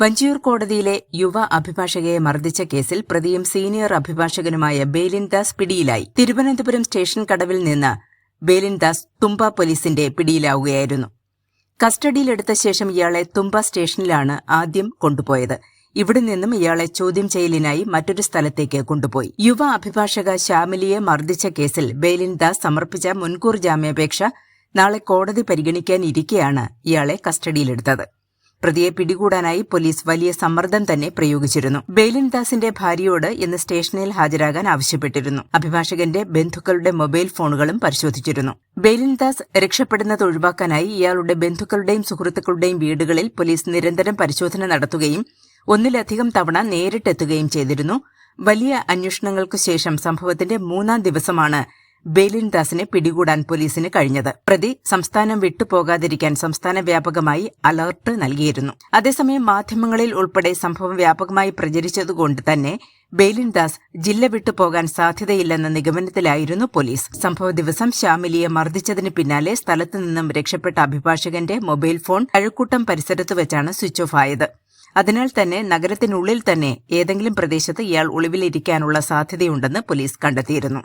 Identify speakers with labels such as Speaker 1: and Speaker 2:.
Speaker 1: വഞ്ചിയൂർ കോടതിയിലെ യുവ അഭിഭാഷകയെ മർദ്ദിച്ച കേസിൽ പ്രതിയും സീനിയർ അഭിഭാഷകനുമായ ബേലിൻ ദാസ് പിടിയിലായി. തിരുവനന്തപുരം സ്റ്റേഷൻ കടവിൽ നിന്ന് ബേലിൻ ദാസ് തുമ്പ പോലീസിന്റെ പിടിയിലാവുകയായിരുന്നു. കസ്റ്റഡിയിലെടുത്ത ശേഷം ഇയാളെ തുമ്പ സ്റ്റേഷനിലാണ് ആദ്യം കൊണ്ടുപോയത്. ഇവിടെ നിന്നും ഇയാളെ ചോദ്യം ചെയ്യലിനായി മറ്റൊരു സ്ഥലത്തേക്ക് കൊണ്ടുപോയി. യുവ അഭിഭാഷക ശ്യാമിലിയെ മർദ്ദിച്ച കേസിൽ ബേലിൻ ദാസ് സമർപ്പിച്ച മുൻകൂർ ജാമ്യാപേക്ഷ നാളെ കോടതി പരിഗണിക്കാനിരിക്കെയാണ് ഇയാളെ കസ്റ്റഡിയിലെടുത്തത്. പ്രതിയെ പിടികൂടാനായി പോലീസ് വലിയ സമ്മർദ്ദം തന്നെ പ്രയോഗിച്ചിരുന്നു. ബെയിലിൻ ദാസിന്റെ ഭാര്യയോട് ഇന്ന് സ്റ്റേഷനിൽ ഹാജരാകാൻ ആവശ്യപ്പെട്ടിരുന്നു. അഭിഭാഷകന്റെ ബന്ധുക്കളുടെ മൊബൈൽ ഫോണുകളും പരിശോധിച്ചിരുന്നു. ബെയിലിൻ ദാസ് രക്ഷപ്പെടുന്നത് ഒഴിവാക്കാനായി ഇയാളുടെ ബന്ധുക്കളുടെയും സുഹൃത്തുക്കളുടെയും വീടുകളിൽ പോലീസ് നിരന്തരം പരിശോധന നടത്തുകയും ഒന്നിലധികം തവണ നേരിട്ടെത്തുകയും ചെയ്തിരുന്നു. വലിയ അന്വേഷണങ്ങൾക്കു ശേഷം സംഭവത്തിന്റെ മൂന്നാം ദിവസമാണ് ബേലിൻ ദാസിനെ പിടികൂടാൻ പോലീസിന് കഴിഞ്ഞത്. പ്രതി സംസ്ഥാനം വിട്ടുപോകാതിരിക്കാൻ സംസ്ഥാന വ്യാപകമായി അലർട്ട് നൽകിയിരുന്നു. അതേസമയം മാധ്യമങ്ങളിൽ ഉൾപ്പെടെ സംഭവം വ്യാപകമായി പ്രചരിച്ചതുകൊണ്ട് തന്നെ ബേലിൻദാസ് ജില്ല വിട്ടുപോകാൻ സാധ്യതയില്ലെന്ന നിഗമനത്തിലായിരുന്നു പോലീസ്. സംഭവ ദിവസം ശ്യാമിലിയെ മർദ്ദിച്ചതിന് പിന്നാലെ സ്ഥലത്തു നിന്നും രക്ഷപ്പെട്ട അഭിഭാഷകന്റെ മൊബൈൽ ഫോൺ അഴുക്കൂട്ടം പരിസരത്ത് വെച്ചാണ് സ്വിച്ച് ഓഫ് ആയത്. അതിനാൽ തന്നെ നഗരത്തിനുള്ളിൽ തന്നെ ഏതെങ്കിലും പ്രദേശത്ത് ഇയാൾ ഒളിവിലിരിക്കാനുള്ള സാധ്യതയുണ്ടെന്ന് പോലീസ് കണ്ടെത്തിയിരുന്നു.